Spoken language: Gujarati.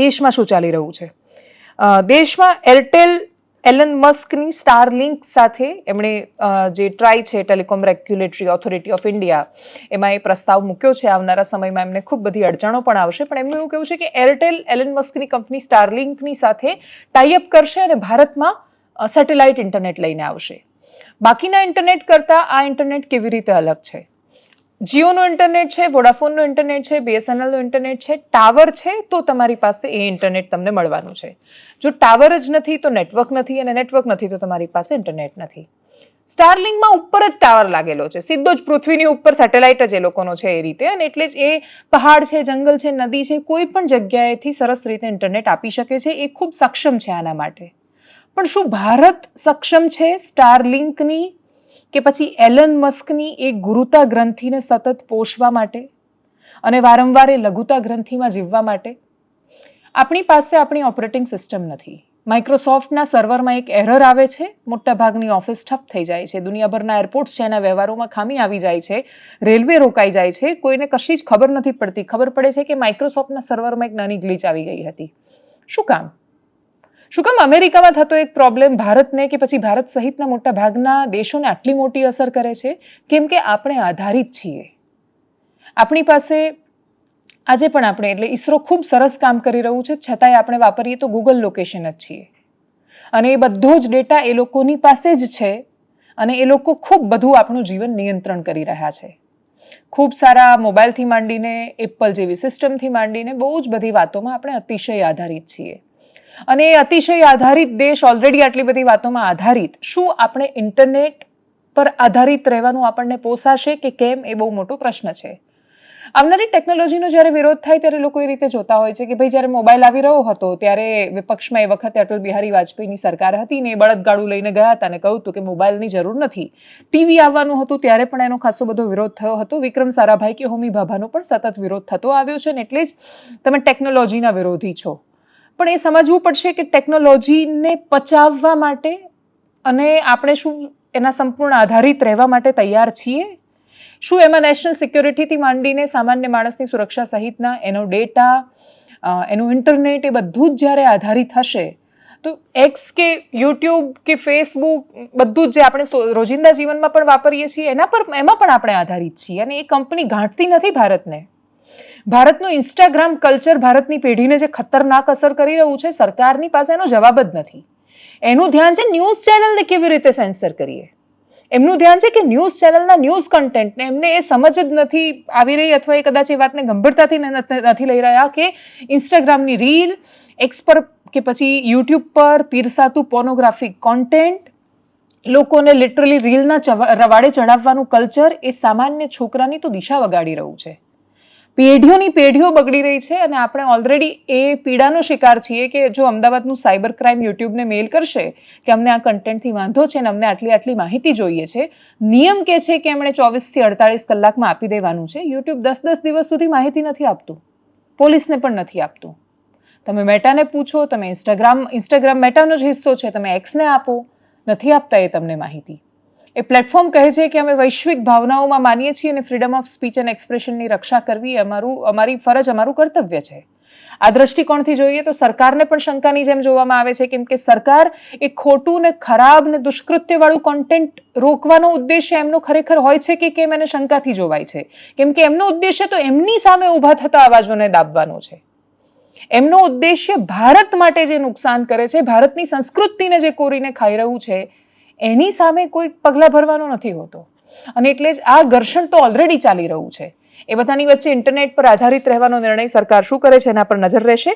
દેશમાં શું ચાલી રહ્યું છે? દેશમાં એરટેલ, એલન મસ્કની સ્ટાર લિંક સાથે એમણે જે ટ્રાય છે telecom regulatory authority of India એમાં એ પ્રસ્તાવ મૂક્યો છે. આવનારા સમયમાં એમને ખૂબ બધી અડચણો પણ આવશે. પણ એમનું એવું કહેવું છે કે એરટેલ, એલન મસ્કની કંપની સ્ટારલિંકની સાથે ટાઈઅપ કરશે અને ભારતમાં સેટેલાઇટ ઇન્ટરનેટ લઈને આવશે. બાકીના ઇન્ટરનેટ કરતાં આ ઇન્ટરનેટ કેવી રીતે અલગ છે? જીઓનું ઇન્ટરનેટ છે, વોડાફોનનું ઇન્ટરનેટ છે, બીએસએનએલનું ઇન્ટરનેટ છે, ટાવર છે, તો તમારી પાસે એ ઇન્ટરનેટ તમને મળવાનું છે. જો ટાવર જ નથી, તો નેટવર્ક નથી અને નેટવર્ક નથી, તો તમારી પાસે ઇન્ટરનેટ નથી. સ્ટારલિંગમાં ઉપર જ ટાવર લાગેલો છે. સીધો જ પૃથ્વીની ઉપર સેટેલાઇટ જ એ લોકોનો છે એ રીતે અને એટલે જ એ પહાડ છે, જંગલ છે, નદી છે, કોઈ પણ જગ્યાએથી સરસ રીતે ઇન્ટરનેટ આપી શકે છે. એ ખૂબ સક્ષમ છે આના માટે. પણ શું ભારત સક્ષમ છે સ્ટારલિંકની કે પછી એલન મસ્કની એ ગુરુતા ગ્રંથિને સતત પોષવા માટે અને વારંવાર એ લઘુતા ગ્રંથિમાં જીવવા માટે આપણી પાસે આપણી ઓપરેટિંગ સિસ્ટમ નથી. માઇક્રોસોફ્ટના સર્વરમાં એક એરર આવે છે, મોટાભાગની ઓફિસ ઠપ થઈ જાય છે, દુનિયાભરના એરપોર્ટ્સ છે એના વ્યવહારોમાં ખામી આવી જાય છે, રેલવે રોકાઈ જાય છે, કોઈને કશી જ ખબર નથી પડતી. ખબર પડે છે કે માઇક્રોસોફ્ટના સર્વરમાં એક નાની ગ્લિચ આવી ગઈ હતી. શું કામ? શું કામ અમેરિકામાં થતો એક પ્રોબ્લેમ ભારતને કે પછી ભારત સહિતના મોટા ભાગના દેશોને આટલી મોટી અસર કરે છે? કેમ કે આપણે આધારિત છીએ. આપણી પાસે આજે પણ આપણે, એટલે ઈસરો ખૂબ સરસ કામ કરી રહ્યું છે. છતાંય આપણે વાપરીએ તો ગૂગલ લોકેશન જ છીએ. અને એ બધો જ ડેટા એ લોકોની પાસે જ છે અને એ લોકો ખૂબ બધું આપણું જીવન નિયંત્રણ કરી રહ્યા છે. ખૂબ સારા મોબાઈલથી માંડીને એપલ જેવી સિસ્ટમથી માંડીને બહુ જ બધી વાતોમાં આપણે અતિશય આધારિત છીએ. અને એ અતિશય આધારિત દેશ ઓલરેડી આટલી બધી વાતોમાં આધારિત. શું આપણે ઇન્ટરનેટ પર આધારિત રહેવાનું આપણને પોસાશે કે કેમ એ બહુ મોટો પ્રશ્ન છે. આવનારી ટેકનોલોજીનો જ્યારે વિરોધ થાય ત્યારે લોકો એ રીતે જોતા હોય છે કે ભાઈ જ્યારે મોબાઈલ આવી રહ્યો હતો ત્યારે વિપક્ષમાં એ વખતે અટલ બિહારી વાજપેયીની સરકાર હતી ને એ બળદગાડું લઈને ગયા હતા અને કહ્યું હતું કે મોબાઈલની જરૂર નથી. ટીવી આવવાનું હતું ત્યારે પણ એનો ખાસો બધો વિરોધ થયો હતો. વિક્રમ સારાભાઈ કે હોમી ભાભાનો પણ સતત વિરોધ થતો આવ્યો છે ને એટલે જ તમે ટેકનોલોજીના વિરોધી છો. પણ એ સમજવું પડશે કે ટેકનોલોજીને પચાવવા માટે અને આપણે શું એના સંપૂર્ણ આધારિત રહેવા માટે તૈયાર છીએ? શું એમાં નેશનલ સિક્યોરિટીથી માંડીને સામાન્ય માણસની સુરક્ષા સહિતના, એનો ડેટા એનું ઇન્ટરનેટ એ બધું જ જ્યારે આધારિત હશે, તો એક્સ કે યુટ્યુબ કે ફેસબુક બધું જ જે આપણે રોજિંદા જીવનમાં પણ વાપરીએ છીએ, એના પર, એમાં પણ આપણે આધારિત છીએ અને એ કંપની ગાંઠતી નથી ભારતને. ભારતનું ઇન્સ્ટાગ્રામ કલ્ચર ભારતની પેઢીને જે ખતરનાક અસર કરી રહ્યું છે, સરકારની પાસે એનો જવાબ જ નથી. એનું ધ્યાન છે ન્યૂઝ ચેનલને કેવી રીતે સેન્સર કરીએ? એમનું ધ્યાન છે કે ન્યૂઝ ચેનલના ન્યૂઝ કન્ટેન્ટને એમને એ સમજ જ નથી આવી રહી અથવા એ કદાચ એ વાતને ગંભીરતાથી નથી લઈ રહ્યા કે ઇન્સ્ટાગ્રામની રીલ એક્સ પર કે પછી યુટ્યુબ પર પીરસાતું પોર્નોગ્રાફિક કોન્ટેન્ટ લોકોને લિટરલી રીલના રવાડે ચડાવવાનું કલ્ચર એ સામાન્ય છોકરાની તો દિશા વગાડી રહ્યું છે. પેઢીઓની પેઢીઓ બગડી રહી છે અને આપણે ઓલરેડી એ પીડાનો શિકાર છીએ કે જો અમદાવાદનું સાયબર ક્રાઇમ યુટ્યુબને મેલ કરશે કે અમને આ કન્ટેન્ટથી વાંધો છે અને અમને આટલી આટલી માહિતી જોઈએ છે, નિયમ કે છે કે એમણે ચોવીસથી અડતાળીસ કલાકમાં આપી દેવાનું છે, યુટ્યુબ દસ દસ દિવસ સુધી માહિતી નથી આપતું, પોલીસને પણ નથી આપતું. તમે મેટાને પૂછો, તમે ઇન્સ્ટાગ્રામ ઇન્સ્ટાગ્રામ મેટાનો જ હિસ્સો છે, તમે એક્સને આપો, નથી આપતા એ તમને માહિતી. એ પ્લેટફોર્મ કહે છે કે અમે વૈશ્વિક ભાવનાઓમાં માનીએ છીએ અને ફ્રીડમ ઓફ સ્પીચ એન્ડ એક્સપ્રેશનની રક્ષા કરવી અમારું, અમારી ફરજ, અમારું કર્તવ્ય છે. આ દ્રષ્ટિકોણથી જોઈએ તો સરકારને પણ શંકાની જેમ જોવામાં આવે છે કેમ કે સરકાર એ ખોટું ને ખરાબ ને દુષ્કૃત્યવાળું કોન્ટેન્ટ રોકવાનો ઉદ્દેશ્ય એમનો ખરેખર હોય છે કે કેમ એને શંકાથી જોવાય છે? કેમ કે એમનો ઉદ્દેશ્ય તો એમની સામે ઊભા થતા અવાજોને દાબવાનો છે. એમનો ઉદ્દેશ્ય ભારત માટે જે નુકસાન કરે છે, ભારતની સંસ્કૃતિને જે કોરીને ખાઈ રહ્યું છે એની સામે કોઈ પગલાં ભરવાનો નથી હોતો. અને એટલે જ આ ઘર્ષણ તો ઓલરેડી ચાલી રહ્યું છે. એ બધાની વચ્ચે ઇન્ટરનેટ પર આધારિત રહેવાનો નિર્ણય સરકાર શું કરે છે એના પર નજર રહેશે.